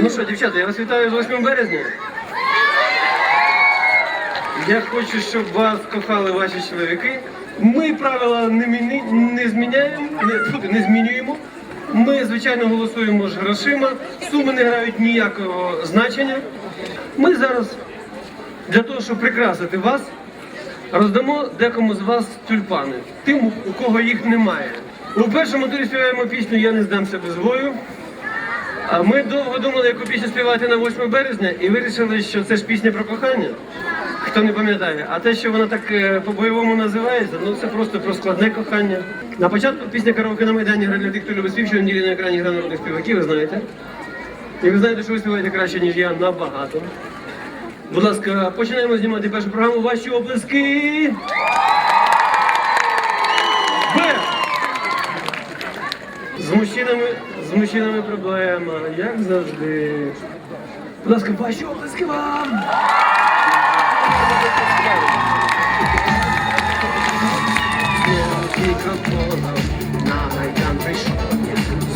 Ну що, дівчата, я вас вітаю з 8 березня. Я хочу, щоб вас кохали ваші чоловіки. Ми правила не, міні... не зміняємо, не, не змінюємо. Ми, звичайно, голосуємо ж грошима. Суми не грають ніякого значення. Ми зараз для того, щоб прикрасити вас, роздамо декому з вас тюльпани. Тим, у кого їх немає. У першому турі співаємо пісню Я не здамся без бою. А ми довго думали, яку пісню співати на 8 березня, і вирішили, що це ж пісня про кохання. Хто не пам'ятає, а те, що вона так е, по-бойовому називається, ну це просто про складне кохання. На початку пісня караоке на Майдані гра для тих, хто любить спів, що неділі на екрані гра народних співаків, ви знаєте. І ви знаєте, що ви співаєте краще, ніж я, набагато. Будь ласка, починаємо знімати першу програму. Ваші облиски. З мужчинами, з мужчинами проблема, як завжди. Будь ласка, ваші облиски вам! Мікрофоном на майдан прийшов.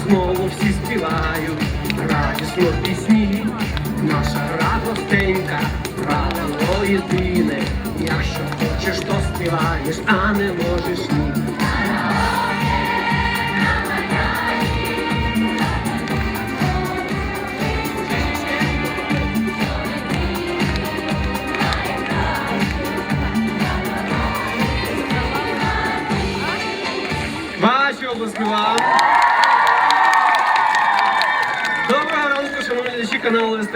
Знову всі співають радісно пісні. Наша радостенька, правило єдине. Якщо хочеш, то співаєш, а не можеш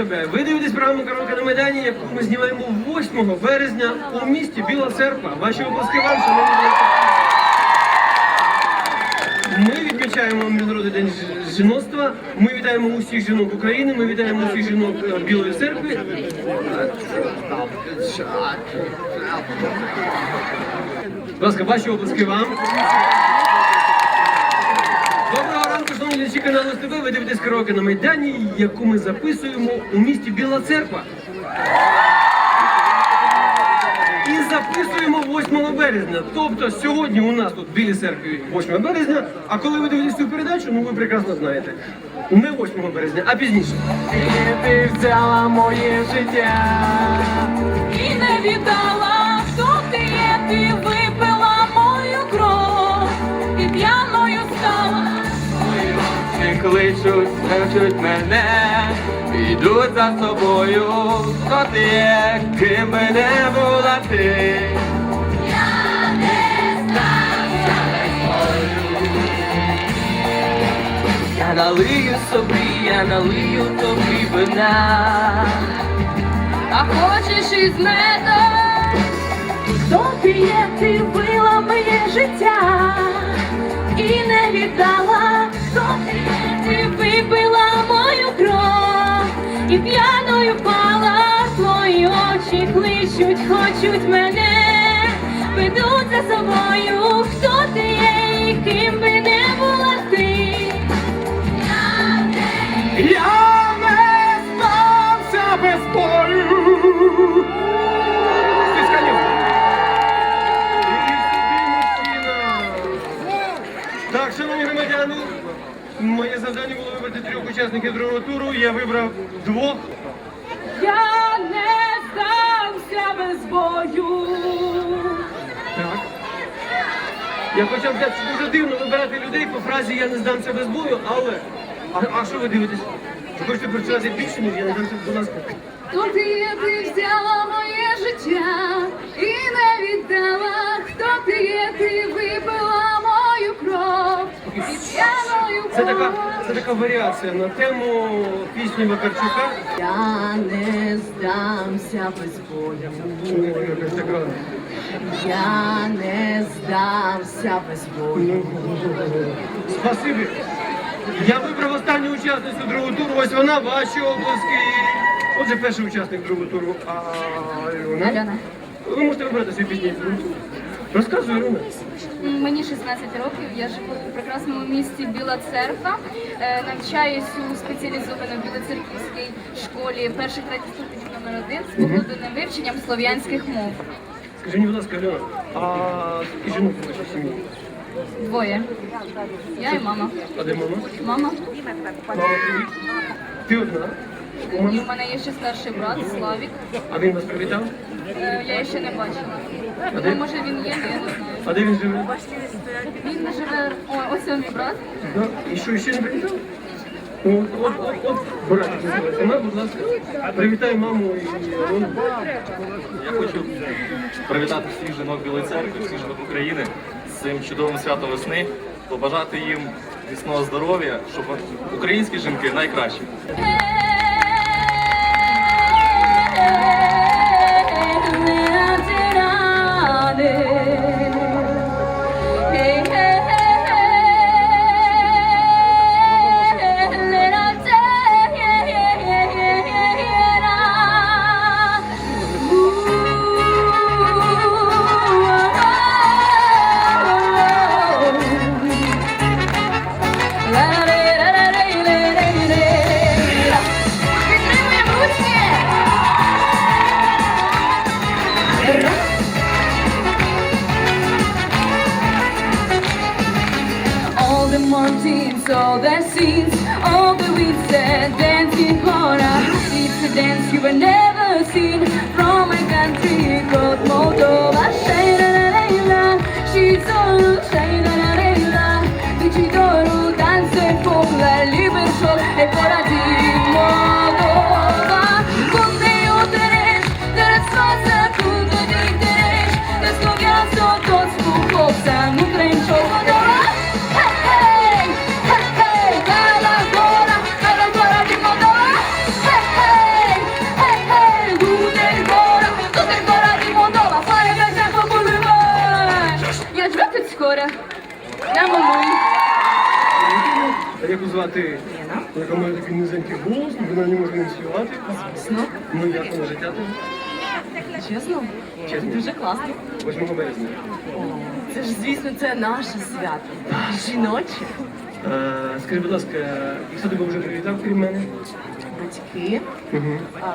СТБ. Ви дивитесь програму «Караоке на Майдані, яку ми знімаємо 8 березня у місті Біла Церква. Ваші обласки вам, шановні. Ми відмічаємо Міжнародний день жіноцтва. Ми вітаємо усіх жінок України, ми вітаємо усіх жінок е, Білої церкви. Будь ласка, ваші обласки вам. Глядачі каналу СТБ. Ви дивитесь караоке на Майдані, яку ми записуємо у місті Біла Церква. І записуємо 8 березня. Тобто сьогодні у нас тут в Білій церкві 8 березня, а коли ви дивитесь цю передачу, ну ви прекрасно знаєте. Не 8 березня, а пізніше. Ти взяла моє життя. і не віддала, хто ти є, ти випила мою кров і п'яною стала. Кличуть, кличуть мене, йдуть за собою. Хто ти є, ким би не була ти. Я налию собі, я налию тобі вина. А хочеш із медом, хто ти ти вбила моє життя і не віддала, ти випила мою кров і п'яною пала, твої очі кличуть, хочуть мене, ведуть за собою, хто ти є, і ким би не була учасників другого туру. Я вибрав двох. Я не здамся без бою. Так. Я хотів сказати, що дуже дивно вибирати людей по фразі Я не здамся без бою, але. А, а що ви дивитесь? Ви хочете працювати більше, ніж я не здамся, будь ласка. То ти, ти взяла моє життя і не віддала, хто ти є, ти випила Це така, це така варіація на тему пісні Вакарчука. Я не здамся без бою. Я не здамся без бою. Спасибі. Я вибрав останню учасницю другого туру. Ось вона, ваші обласки. Отже, перший учасник другого туру. Альона. Альона. Ви можете вибрати свій пісні. Розказуй. Мені 16 років, я живу у прекрасному місті Біла Церква, Е, навчаюсь у спеціалізованій білоцерківській школі перших третіх ступенів номер один з поглибленим вивченням слов'янських мов. Скажи мені, будь ласка, Альона, а скільки жінок у вашій сім'ї? Двоє. Я і мама. А де мама? Мама. Мама. Ти одна? У? І в мене є ще старший брат Славік. А він вас привітав? Е, Я ще не бачила. А де? Ну, може він є, але я не знаю. А де він живе? Він не живе. О, ось він мій брат. Да. І що, ще не привітав? От, от, от, от, братик називається. На, будь ласка, привітай маму і ну, Я хочу привітати всіх жінок Білої церкви, всіх жінок України з цим чудовим святом весни, побажати їм міцного здоров'я, щоб українські жінки найкращі. Підтримуємо it's all the. Скоро. Я мамуй. А як звати? Яка має такий низенький голос, вона не може не співати. Ну як воно життя там? Чесно? Чесно. Дуже класно. 8 березня. Це ж, звісно, це наше свято. Жіноче, А, скажи, будь ласка, і хто тебе вже привітав, крім мене? батьки, Угу. а,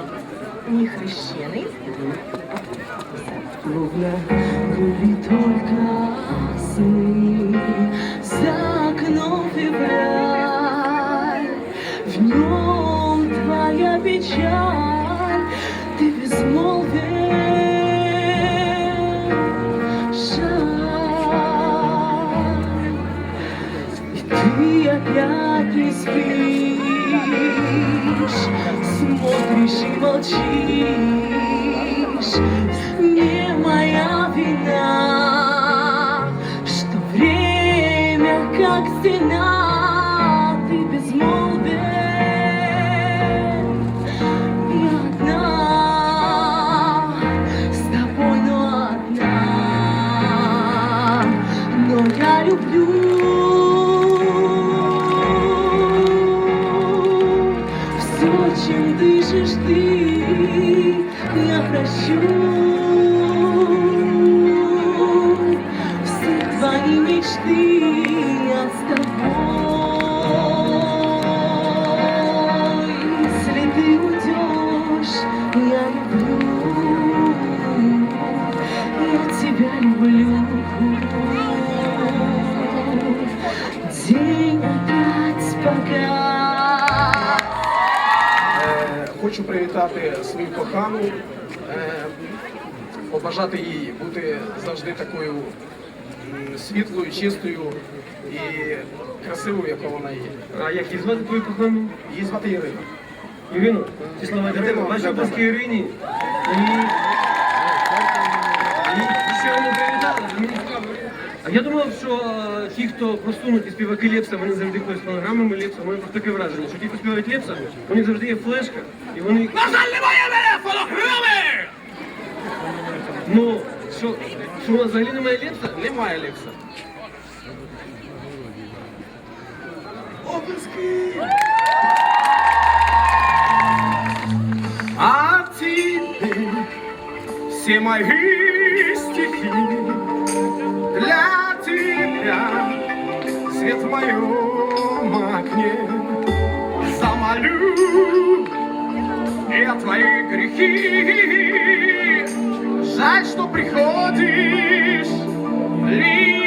мій хрещений. Словно были только сны За окном февраль В нем твоя печаль Ты безмолвен Жаль И ты опять не спишь Смотришь и молчишь aksine Привітати свою кохану, е, побажати їй бути завжди такою світлою, чистою і красивою, яка вона є. А як її звати твою кохану? Її звати Ірина. Ірину, ці слова для тебе. Ваші обласки Ірині. І... І цікаво. А я думав, що е, ті, хто просунуті співаки Лепса, вони завжди ходять з фонограмами Лепса. Мене просто таке враження, що ті, хто співають Лепса, у них завжди є флешка, і вони... На жаль, немає мене фонограми! Ну, що, що у нас взагалі немає Лепса? Немає Лекса. А теперь все мои стихи свет в моем окне. Замолю я твои грехи. Жаль что приходишь лишь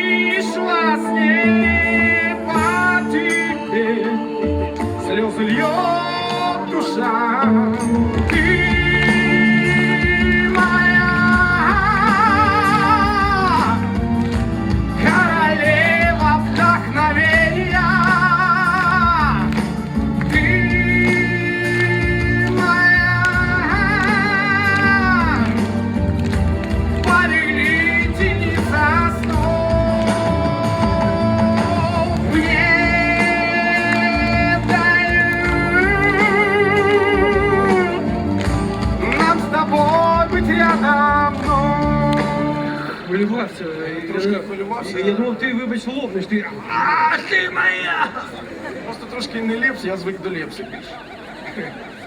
думав, ти а ти моя! Просто трошки не лепс, я звик до лепси більше.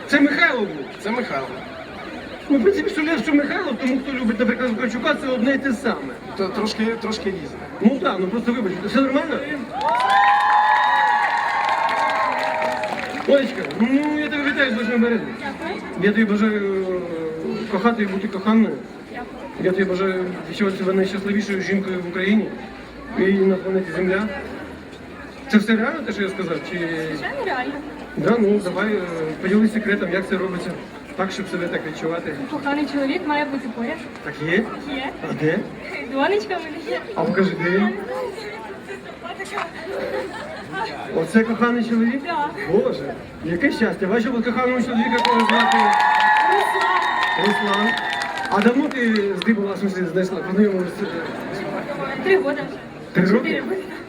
Це Михайло був. Це Михайло. Ну, в принципі, що Лев, що Михайло, тому хто любить, наприклад, Ковальчука, це одне і те саме. То трошки, трошки різне. Ну так, ну просто вибач, все нормально? Олечка, ну я тебе вітаю з 8 березня. Я тобі бажаю е, кохати і бути коханою. Я тобі бажаю відчувати себе найщасливішою жінкою в Україні і на планеті Земля. Це все реально те, що я сказав? Чи... Звичайно, реально. Да, ну давай е, поділись секретом, як це робиться. Так, щоб себе так відчувати. Коханий чоловік має бути поряд. Так є? Є. А де? Донечка в мене є. А покажи, де він? Оце коханий чоловік? Так. Боже, яке щастя. Бачив от коханого чоловіка, кого звати Руслан. А давно ти здибала, в смысле, знайшла, познайомилася? Три роки. Роки? Чотири.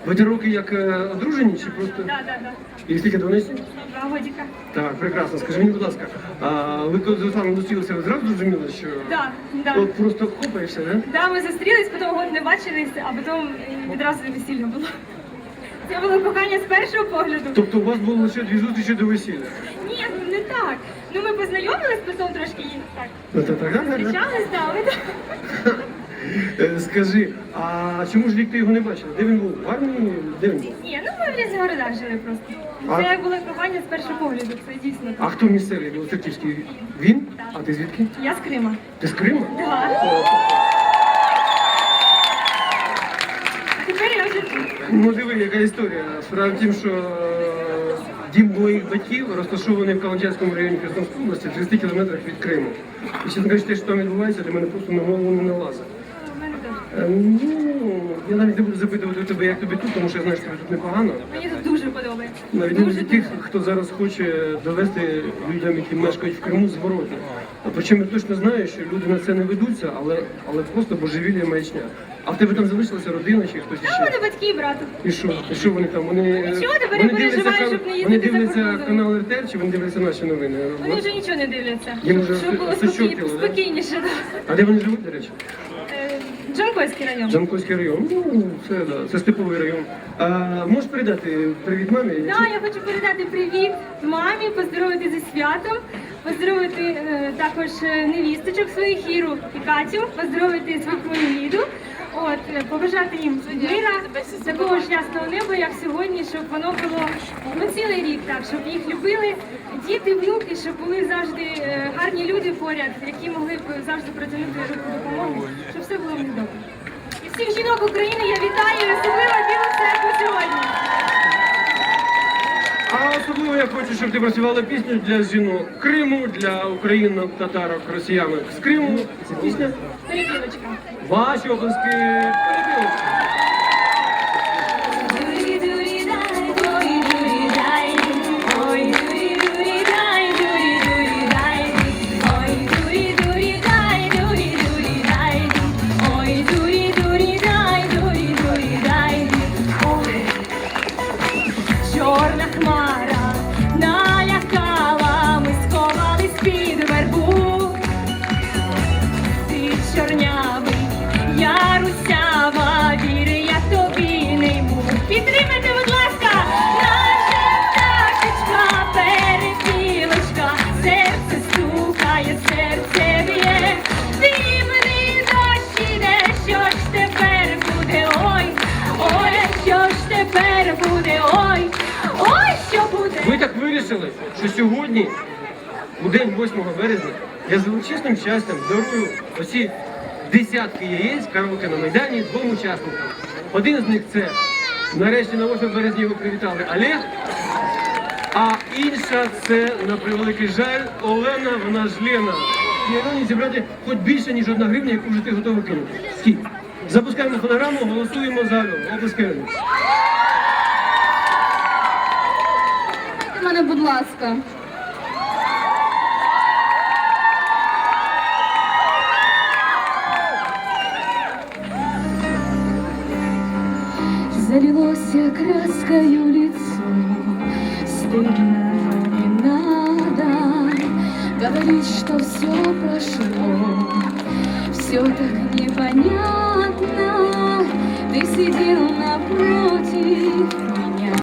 Ви три роки як е, одружені чи просто? Так, так, так. І скільки донесі? Два годика. Так, прекрасно. Скажи мені, будь ласка, а ви коли з Русланом зустрілися, ви зразу зрозуміли, що Так, так. от просто хопаєшся, да? Да, ми зустрілись, потім год не бачились, а потім відразу весілля було. Це було кохання з першого погляду. Тобто у вас було лише дві зустрічі до весілля? Ні, не так. Ну ми познайомились, потім трошки і так. Ну, то так, так, так. Зустрічались, так, але так. Е, Скажи, а чому ж рік ти його не бачив? Де він був? В армії? Де він був? Ні, ну ми в різних городах жили просто. А- Це було кохання з першого погляду, це дійсно А так. хто місцевий Білоцерківський? Він? А ти звідки? Я з Крима. Ти з Криму? Так. Тепер я вже тут. Ну диви, яка історія. Справа в тім, що е, дім моїх батьків розташований в Каланчанському районі Херсонської області, в 30 кілометрах від Криму. І чесно кажучи, те, що там відбувається, для мене просто на голову не налазить. У мене теж. Е, Ну, я навіть не буду запитувати у тебе, як тобі тут, тому що я знаю, що тобі тут непогано. Мені тут дуже подобається. На відміну від тих, хто зараз хоче довести людям, які мешкають в Криму, зворотно. А причому я точно знаю, що люди на це не ведуться, але, але просто божевілля маячня. А в тебе там залишилася родина чи хтось Та у мене іще? батьки і брат. І що? І що вони там? Вони, Нічого, тепер вони я переживаю, кан- щоб не Вони їздити за дивляться кордон. канал РТР чи вони дивляться наші новини? Вони вже нічого не дивляться. Їм вже Щоб було все спокій- да? спокійніше. да. А де вони живуть, до речі? Джанкойський район. Джанкойський район. Ну, це, да, це степовий район. А, можеш передати привіт мамі? Да, я хочу передати привіт мамі, поздоровити зі святом, поздоровити е, також е, невісточок своїх Іру і Катю, поздоровити свою Ліду. От, е, побажати їм мира, такого ж ясного неба, як сьогодні, щоб воно було ну, цілий рік, так, щоб їх любили діти, внуки, щоб були завжди е, гарні люди поряд, які могли б завжди протягнути руку допомоги, щоб все було в добре. І всіх жінок України я вітаю, особливо Білу церкву сьогодні. А особливо я хочу, щоб ти працювала пісню для жінок Криму, для українок, татарок, росіянок з Криму. Ця пісня Перепілочка. ваші обласки перепілочки. Вирішили, що сьогодні, у день 8 березня, я з величезним щастям дарую оці десятки яєць караоке на Майдані двом учасникам. Один з них це нарешті на 8 березня його привітали Олег. А інша це, на превеликий жаль, Олена, вона ж Лена. І Олені зібрати хоч більше, ніж одна гривня, яку вже ти готовий кинути. Скільки? Запускаємо фонограму, голосуємо за. Оплескаємо. Мене, будь ласка. Залилось краскою лицо Стыдно не надо Говорить, что все прошло Все так непонятно Ты сидел напротив